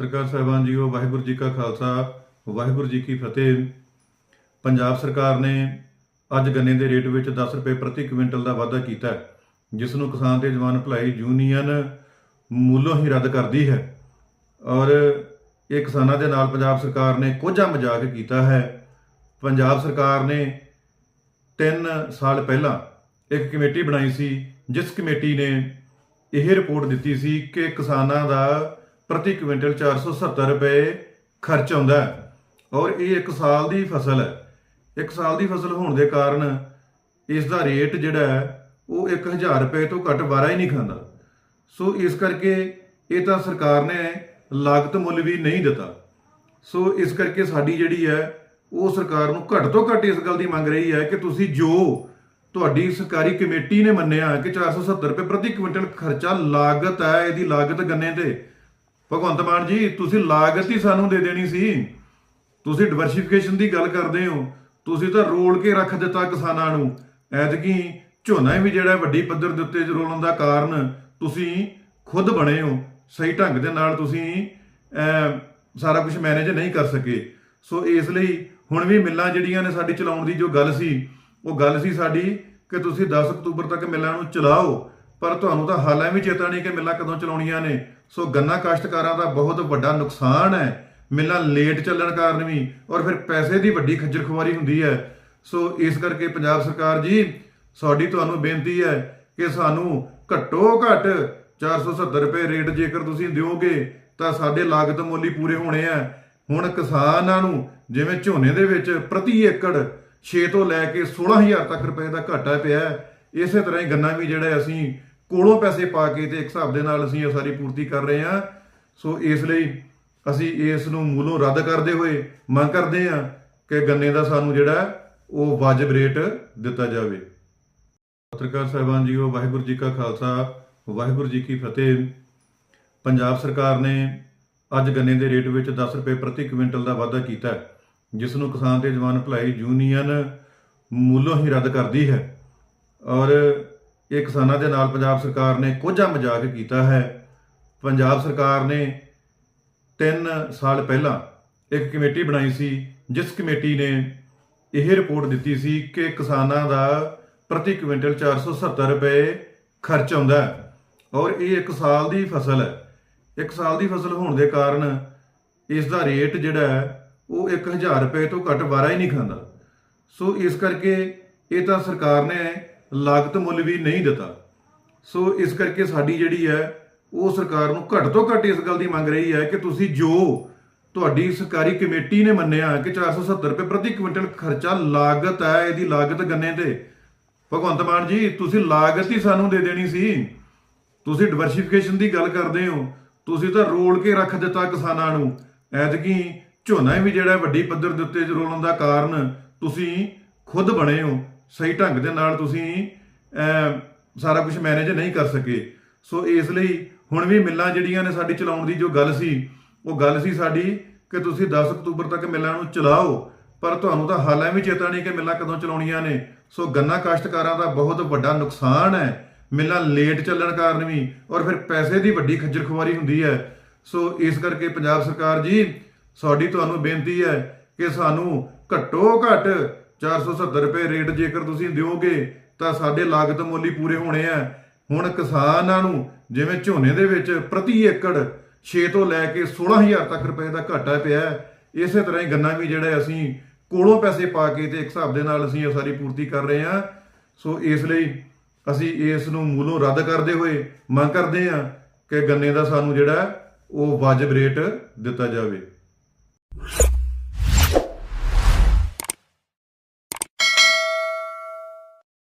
ਪੱਤਰਕਾਰ ਸਾਹਿਬਾਨ ਜੀਓ, ਵਾਹਿਗੁਰੂ ਜੀ ਕਾ ਖਾਲਸਾ, ਵਾਹਿਗੁਰੂ ਜੀ ਕੀ ਫਤਿਹ। ਪੰਜਾਬ ਸਰਕਾਰ ਨੇ ਅੱਜ ਗੰਨੇ ਦੇ ਰੇਟ ਵਿੱਚ 10 ਰੁਪਏ ਪ੍ਰਤੀ ਕੁਇੰਟਲ ਦਾ ਵਾਧਾ ਕੀਤਾ ਜਿਸ ਨੂੰ ਕਿਸਾਨ ਤੇ ਜਵਾਨ ਭਲਾਈ ਯੂਨੀਅਨ ਮੂਲੋਂ ਹੀ ਰੱਦ ਕਰਦੀ ਹੈ। ਔਰ ਇਹ ਕਿਸਾਨਾਂ ਦੇ ਨਾਲ ਪੰਜਾਬ ਸਰਕਾਰ ਨੇ ਕੋਝਾ ਮਜ਼ਾਕ ਕੀਤਾ ਹੈ। ਪੰਜਾਬ ਸਰਕਾਰ ਨੇ 3 ਸਾਲ ਪਹਿਲਾਂ ਇੱਕ ਕਮੇਟੀ ਬਣਾਈ ਸੀ, ਜਿਸ ਕਮੇਟੀ ਨੇ ਇਹ ਰਿਪੋਰਟ ਦਿੱਤੀ ਸੀ ਕਿ ਕਿਸਾਨਾਂ ਦਾ ਪ੍ਰਤੀ ਕੁਇੰਟਲ 470 ਰੁਪਏ ਖਰਚ ਆਉਂਦਾ ਔਰ ਇਹ ਇੱਕ ਸਾਲ ਦੀ ਫਸਲ ਹੈ। ਇੱਕ ਸਾਲ ਦੀ ਫਸਲ ਹੋਣ ਦੇ ਕਾਰਨ ਇਸ ਦਾ ਰੇਟ ਜਿਹੜਾ ਹੈ, ਉਹ 1000 ਰੁਪਏ ਤੋਂ ਘੱਟ ਵਾਰਾ ਹੀ ਨਹੀਂ ਖਾਂਦਾ। ਸੋ ਇਸ ਕਰਕੇ ਇਹ ਤਾਂ ਸਰਕਾਰ ਨੇ ਲਾਗਤ ਮੁੱਲ ਵੀ ਨਹੀਂ ਦਿੱਤਾ। ਸੋ ਇਸ ਕਰਕੇ ਸਾਡੀ ਜਿਹੜੀ ਹੈ, ਉਹ ਸਰਕਾਰ ਨੂੰ ਘੱਟ ਤੋਂ ਘੱਟ ਇਸ ਗੱਲ ਦੀ ਮੰਗ ਰਹੀ ਹੈ ਕਿ ਤੁਸੀਂ ਜੋ ਤੁਹਾਡੀ ਸਰਕਾਰੀ ਕਮੇਟੀ ਨੇ ਮੰਨਿਆ ਕਿ 470 ਰੁਪਏ ਪ੍ਰਤੀ ਕੁਇੰਟਲ ਖਰਚਾ ਲਾਗਤ ਹੈ, ਇਹਦੀ ਲਾਗਤ ਗੰਨੇ ਤੇ ਭਗਵੰਤ ਮਾਨ ਜੀ, ਤੁਸੀਂ ਲਾਗਤ ਹੀ ਸਾਨੂੰ ਦੇ ਦੇਣੀ ਸੀ। ਤੁਸੀਂ ਡਿਵਰਸੀਫਿਕੇਸ਼ਨ ਦੀ ਗੱਲ ਕਰਦੇ ਹੋ। ਤੁਸੀਂ ਤਾਂ ਰੋਲ ਕੇ ਰੱਖ ਦਿੱਤਾ ਕਿਸਾਨਾਂ ਨੂੰ। ਐਤਕੀ ਝੋਨਾ ਵੀ ਜਿਹੜਾ ਵੱਡੀ ਪੱਧਰ ਦੇ ਉੱਤੇ ਰੋਲਣ ਦਾ ਕਾਰਨ ਤੁਸੀਂ ਖੁਦ ਬਣੇ ਹੋ। ਸਹੀ ਢੰਗ ਦੇ ਨਾਲ ਤੁਸੀਂ ਸਾਰਾ ਕੁਝ ਮੈਨੇਜ ਨਹੀਂ ਕਰ ਸਕੇ। ਸੋ ਇਸ ਲਈ ਹੁਣ ਵੀ ਮਿੱਲਾਂ ਜਿਹੜੀਆਂ ਨੇ ਸਾਡੀ ਚਲਾਉਣ ਦੀ ਜੋ ਗੱਲ ਸੀ, ਉਹ ਗੱਲ ਸੀ ਸਾਡੀ ਕਿ ਤੁਸੀਂ 10 ਅਕਤੂਬਰ ਤੱਕ ਮਿੱਲਾਂ ਨੂੰ ਚਲਾਓ। ਪਰ ਤੁਹਾਨੂੰ ਤਾਂ ਹਾਲਾਂ ਵੀ ਚੇਤਾ ਨਹੀਂ ਕਿ ਮਿੱਲਾਂ ਕਦੋਂ ਚਲਾਉਣੀਆਂ ਨੇ। ਸੋ ਗੰਨਾ ਕਾਸ਼ਤਕਾਰਾਂ ਦਾ ਬਹੁਤ ਵੱਡਾ ਨੁਕਸਾਨ ਹੈ। ਮਿੱਲਾਂ ਲੇਟ ਚੱਲਣ ਕਾਰਨ ਵੀ ਔਰ ਫਿਰ ਪੈਸੇ ਦੀ ਵੱਡੀ ਖੱਜਲ ਖੁਆਰੀ ਹੁੰਦੀ ਹੈ। ਸੋ ਇਸ ਕਰਕੇ ਪੰਜਾਬ ਸਰਕਾਰ ਜੀ, ਸਾਡੀ ਤੁਹਾਨੂੰ ਬੇਨਤੀ ਹੈ ਕਿ ਸਾਨੂੰ ਘੱਟੋ ਘੱਟ 470 ਰੁਪਏ ਰੇਟ ਜੇਕਰ ਤੁਸੀਂ ਦਿਓਗੇ, ਤਾਂ ਸਾਡੇ ਲਾਗਤ ਮੁੱਲ ਹੀ ਪੂਰੇ ਹੋਣੇ ਆ। ਹੁਣ ਕਿਸਾਨਾਂ ਨੂੰ ਜਿਵੇਂ ਝੋਨੇ ਦੇ ਵਿੱਚ ਪ੍ਰਤੀ ਏਕੜ 6 ਤੋਂ ਲੈ ਕੇ 16000 ਤੱਕ ਰੁਪਏ ਦਾ ਘਾਟਾ ਪਿਆ ਇਸੇ ਤਰ੍ਹਾਂ ਹੀ ਗੰਨਾ ਵੀ ਜਿਹੜਾ ਅਸੀਂ ਕੋਲੋਂ ਪੈਸੇ ਪਾ ਕੇ ਤੇ ਇੱਕ ਹਿਸਾਬ ਦੇ ਨਾਲ ਅਸੀਂ ਇਹ ਸਾਰੀ ਪੂਰਤੀ ਕਰ ਰਹੇ ਹਾਂ। ਸੋ ਇਸ ਲਈ ਅਸੀਂ ਇਸ ਨੂੰ ਮੂਲੋਂ ਰੱਦ ਕਰਦੇ ਹੋਏ ਮੰਗ ਕਰਦੇ ਹਾਂ ਕਿ ਗੰਨੇ ਦਾ ਸਾਨੂੰ ਜਿਹੜਾ ਉਹ ਵਾਜਬ ਰੇਟ ਦਿੱਤਾ ਜਾਵੇ। ਪੱਤਰਕਾਰ ਸਾਹਿਬਾਨ ਜੀਓ, ਵਾਹਿਗੁਰੂ ਜੀ ਕਾ ਖਾਲਸਾ, ਵਾਹਿਗੁਰੂ ਜੀ ਕੀ ਫਤਿਹ। ਪੰਜਾਬ ਸਰਕਾਰ ਨੇ ਅੱਜ ਗੰਨੇ ਦੇ ਰੇਟ ਵਿੱਚ 10 ਰੁਪਏ ਪ੍ਰਤੀ ਕੁਇੰਟਲ ਦਾ ਵਾਧਾ ਕੀਤਾ ਜਿਸ ਨੂੰ ਕਿਸਾਨ ਤੇ ਜਵਾਨ ਭਲਾਈ ਯੂਨੀਅਨ ਮੂਲੋਂ ਹੀ ਰੱਦ ਕਰਦੀ ਹੈ। ਔਰ ਇਹ ਕਿਸਾਨਾਂ ਦੇ ਨਾਲ ਪੰਜਾਬ ਸਰਕਾਰ ਨੇ ਕੋਝਾ ਮਜ਼ਾਕ ਕੀਤਾ ਹੈ। ਪੰਜਾਬ ਸਰਕਾਰ ਨੇ 3 ਸਾਲ ਪਹਿਲਾਂ ਇੱਕ ਕਮੇਟੀ ਬਣਾਈ ਸੀ, ਜਿਸ ਕਮੇਟੀ ਨੇ ਇਹ ਰਿਪੋਰਟ ਦਿੱਤੀ ਸੀ ਕਿ ਕਿਸਾਨਾਂ ਦਾ ਪ੍ਰਤੀ ਕੁਇੰਟਲ 470 ਰੁਪਏ ਖਰਚ ਆਉਂਦਾ ਔਰ ਇਹ ਇੱਕ ਸਾਲ ਦੀ ਫਸਲ ਹੈ। ਇੱਕ ਸਾਲ ਦੀ ਫਸਲ ਹੋਣ ਦੇ ਕਾਰਨ ਇਸ ਦਾ ਰੇਟ ਜਿਹੜਾ ਹੈ, ਉਹ 1000 ਰੁਪਏ ਤੋਂ ਘੱਟ ਵਾਰਾ ਹੀ ਨਹੀਂ ਖਾਂਦਾ। ਸੋ ਇਸ ਕਰਕੇ ਇਹ ਤਾਂ ਸਰਕਾਰ ਨੇ ਲਾਗਤ ਮੁੱਲ ਵੀ ਨਹੀਂ ਦਿੱਤਾ। ਸੋ ਇਸ ਕਰਕੇ ਸਾਡੀ ਜਿਹੜੀ ਹੈ, ਉਹ ਸਰਕਾਰ ਨੂੰ ਘੱਟ ਤੋਂ ਘੱਟ ਇਸ ਗੱਲ ਦੀ ਮੰਗ ਰਹੀ ਹੈ ਕਿ ਤੁਸੀਂ ਜੋ ਤੁਹਾਡੀ ਸਰਕਾਰੀ ਕਮੇਟੀ ਨੇ ਮੰਨਿਆ ਕਿ 470 ਰੁਪਏ ਪ੍ਰਤੀ ਕੁਇੰਟਲ ਖਰਚਾ ਲਾਗਤ ਹੈ, ਇਹਦੀ ਲਾਗਤ ਗੰਨੇ ਤੇ। ਭਗਵੰਤ ਮਾਨ ਜੀ, ਤੁਸੀਂ ਲਾਗਤ ਹੀ ਸਾਨੂੰ ਦੇ ਦੇਣੀ ਸੀ। ਤੁਸੀਂ ਡਿਵਰਸੀਫਿਕੇਸ਼ਨ ਦੀ ਗੱਲ ਕਰਦੇ ਹੋ। ਤੁਸੀਂ ਤਾਂ ਰੋਲ ਕੇ ਰੱਖ ਦਿੱਤਾ ਕਿਸਾਨਾਂ ਨੂੰ। ਐਤਕੀ ਝੋਨਾ ਵੀ ਜਿਹੜਾ ਵੱਡੀ ਪੱਧਰ ਦੇ ਉੱਤੇ ਰੋਲਣ ਦਾ ਕਾਰਨ ਤੁਸੀਂ ਖੁਦ ਬਣੇ ਹੋ। ਸਹੀ ਢੰਗ ਦੇ ਨਾਲ ਤੁਸੀਂ ਸਾਰਾ ਕੁਝ ਮੈਨੇਜ ਨਹੀਂ ਕਰ ਸਕੇ। ਸੋ ਇਸ ਲਈ ਹੁਣ ਵੀ ਮਿੱਲਾਂ ਜਿਹੜੀਆਂ ਨੇ ਸਾਡੀ ਚਲਾਉਣ ਦੀ ਜੋ ਗੱਲ ਸੀ, ਉਹ ਗੱਲ ਸੀ ਸਾਡੀ ਕਿ ਤੁਸੀਂ 10 ਅਕਤੂਬਰ ਤੱਕ ਮਿੱਲਾਂ ਨੂੰ ਚਲਾਓ, ਪਰ ਤੁਹਾਨੂੰ ਤਾਂ ਹਾਲਾਂ ਵੀ ਚੇਤਾ ਨਹੀਂ ਕਿ ਮਿੱਲਾਂ ਕਦੋਂ ਚਲਾਉਣੀਆਂ ਨੇ। ਸੋ ਗੰਨਾ ਕਾਸ਼ਤਕਾਰਾਂ ਦਾ ਬਹੁਤ ਵੱਡਾ ਨੁਕਸਾਨ ਹੈ, ਮਿੱਲਾਂ ਲੇਟ ਚੱਲਣ ਕਾਰਨ ਵੀ, ਔਰ ਫਿਰ ਪੈਸੇ ਦੀ ਵੱਡੀ ਖੱਜਲ ਖੁਆਰੀ ਹੁੰਦੀ ਹੈ। ਸੋ ਇਸ ਕਰਕੇ ਪੰਜਾਬ ਸਰਕਾਰ ਜੀ, ਸਾਡੀ ਤੁਹਾਨੂੰ ਬੇਨਤੀ ਹੈ ਕਿ ਸਾਨੂੰ ਘੱਟੋ ਘੱਟ 470 ਰੁਪਏ ਰੇਟ ਜੇਕਰ ਤੁਸੀਂ ਦਿਓਗੇ, ਤਾਂ ਸਾਡੇ ਲਾਗਤ ਮੁੱਲ ਹੀ ਪੂਰੇ ਹੋਣੇ ਆ। ਹੁਣ ਕਿਸਾਨਾਂ ਨੂੰ, ਜਿਵੇਂ ਝੋਨੇ ਦੇ ਵਿੱਚ ਪ੍ਰਤੀ ਏਕੜ 6 ਤੋਂ ਲੈ ਕੇ 16000 ਤੱਕ ਰੁਪਏ ਦਾ ਘਾਟਾ ਪਿਆ ਇਸੇ ਤਰ੍ਹਾਂ ਹੀ ਗੰਨਾ ਵੀ ਜਿਹੜਾ ਅਸੀਂ ਕੋਲੋਂ ਪੈਸੇ ਪਾ ਕੇ ਤੇ ਇੱਕ ਹਿਸਾਬ ਦੇ ਨਾਲ ਅਸੀਂ ਇਹ ਸਾਰੀ ਪੂਰਤੀ ਕਰ ਰਹੇ ਹਾਂ। ਸੋ ਇਸ ਲਈ ਅਸੀਂ ਇਸ ਨੂੰ ਮੂਲੋਂ ਰੱਦ ਕਰਦੇ ਹੋਏ ਮੰਗ ਕਰਦੇ ਹਾਂ ਕਿ ਗੰਨੇ ਦਾ ਸਾਨੂੰ ਜਿਹੜਾ ਉਹ ਵਾਜਬ ਰੇਟ ਦਿੱਤਾ ਜਾਵੇ।